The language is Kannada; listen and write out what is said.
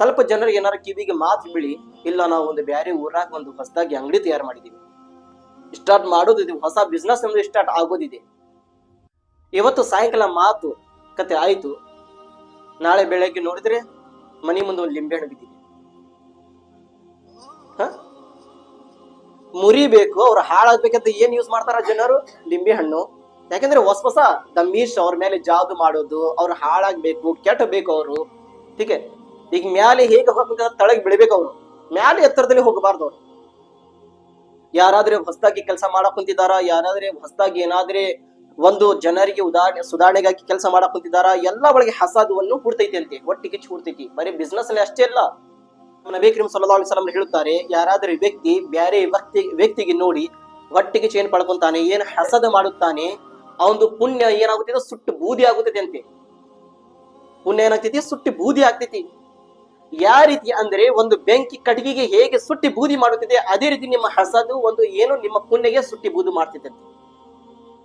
ಸ್ವಲ್ಪ ಜನರಿಗೆ ಏನಾರ ಕಿವಿಗೆ ಮಾತು ಬಿಳಿ, ಇಲ್ಲ ನಾವು ಒಂದು ಬ್ಯಾರೆ ಊರಾಗ ಒಂದು ಹೊಸದಾಗಿ ಅಂಗಡಿ ತಯಾರು ಮಾಡಿದೀವಿ. ಸ್ಟಾರ್ಟ್ ಮಾಡೋದಿದೆ ಹೊಸ ಬಿಸ್ನೆಸ್ ನಮ್ದು ಸ್ಟಾರ್ಟ್ ಆಗೋದಿದೆ. ಇವತ್ತು ಸಾಯಂಕಾಲ ಮಾತು, ಕತೆ ಆಯ್ತು. ನಾಳೆ ಬೆಳಗ್ಗೆ ನೋಡಿದ್ರೆ ಮನಿ ಮುಂದೆ ಒಂದು ಲಿಂಬೆ ಹಣ್ಣು ಬಿದ್ದಿದೆ? ಮುರಿಬೇಕು, ಅವ್ರು ಹಾಳಾಗ್ಬೇಕಂತ ಏನ್ ಯೂಸ್ ಮಾಡ್ತಾರ ಜನರು? ಲಿಂಬೆ ಹಣ್ಣು ಯಾಕಂದ್ರೆ ಹೊಸ ಹೊಸ ದಮ್ಮೀಶ್ ಅವ್ರ ಮೇಲೆ ಜಾದು ಮಾಡೋದು, ಅವ್ರು ಹಾಳಾಗ್ಬೇಕು, ಕೆಟ್ಟಬೇಕು ಅವರು. ಹೀಗೆ. ಈಗ ಮ್ಯಾಲೆ ಹೇಗೆ ಹೋಗ್ಬೇಕು ತಳಗ್ ಬೆಳಿಬೇಕು ಅವ್ರು. ಮ್ಯಾಲೆ ಎತ್ತರದಲ್ಲಿ ಹೋಗಬಾರ್ದು ಅವ್ರು. ಯಾರಾದ್ರೆ ಹೊಸದಾಗಿ ಕೆಲಸ ಮಾಡಕ್ ಕುಂತಿದಾರ ಯಾರಾದ್ರೆ ಹೊಸದಾಗಿ ಏನಾದ್ರೆ ಒಂದು ಜನರಿಗೆ ಉದಾಹರಣೆ, ಸುಧಾರಣೆಗಾಗಿ ಕೆಲಸ ಮಾಡಕ್ ಕುಂತಿದಾರ ಎಲ್ಲ ಒಳಗೆ ಹಸಾದುವನ್ನು ಹುಡ್ತೈತಿ ಅಂತೆ. ಒಟ್ಟಿಗೆ ಹುಡ್ತೈತಿ ಬರೀ ಬಿಸ್ನೆಸ್ ಅಲ್ಲಿ ಅಷ್ಟೇ ಇಲ್ಲ ನಬಿ ಕರೀಂ ಸಲ್ಲಲ್ಲಾಹು ಅಲೈಹಿ ವಸಲ್ಲಂ ಹೇಳುತ್ತಾರೆ, ಯಾರಾದ್ರೆ ವ್ಯಕ್ತಿ ಬ್ಯಾರೆ ವ್ಯಕ್ತಿ, ವ್ಯಕ್ತಿಗೆ ನೋಡಿ ಒಟ್ಟಿಗೆ ಚೇನ್ ಪಡ್ಕೊಂತಾನೆ, ಏನ್ ಹಸದ ಮಾಡುತ್ತಾನೆ ಅವನದು ಪುಣ್ಯ ಏನಾಗುತ್ತೆ ಸುಟ್ಟು ಬೂದಿ ಆಗುತ್ತೈತಿ ಅಂತೆ. ಪುಣ್ಯ ಏನಾಗ್ತೈತಿ? ಸುಟ್ಟು ಬೂದಿ ಆಗ್ತೈತಿ. ಯಾವ ರೀತಿ ಅಂದ್ರೆ ಒಂದು ಬೆಂಕಿ ಕಡಿಗೆಗೆ ಹೇಗೆ ಸುಟ್ಟಿ ಬೂದಿ ಮಾಡುತ್ತಿದೆ, ಅದೇ ರೀತಿ ನಿಮ್ಮ ಹಸದು ಒಂದು ಏನು ನಿಮ್ಮ ಪುಣ್ಯಗೆ ಸುಟ್ಟಿ ಬೂದಿ ಮಾಡ್ತಿದೆ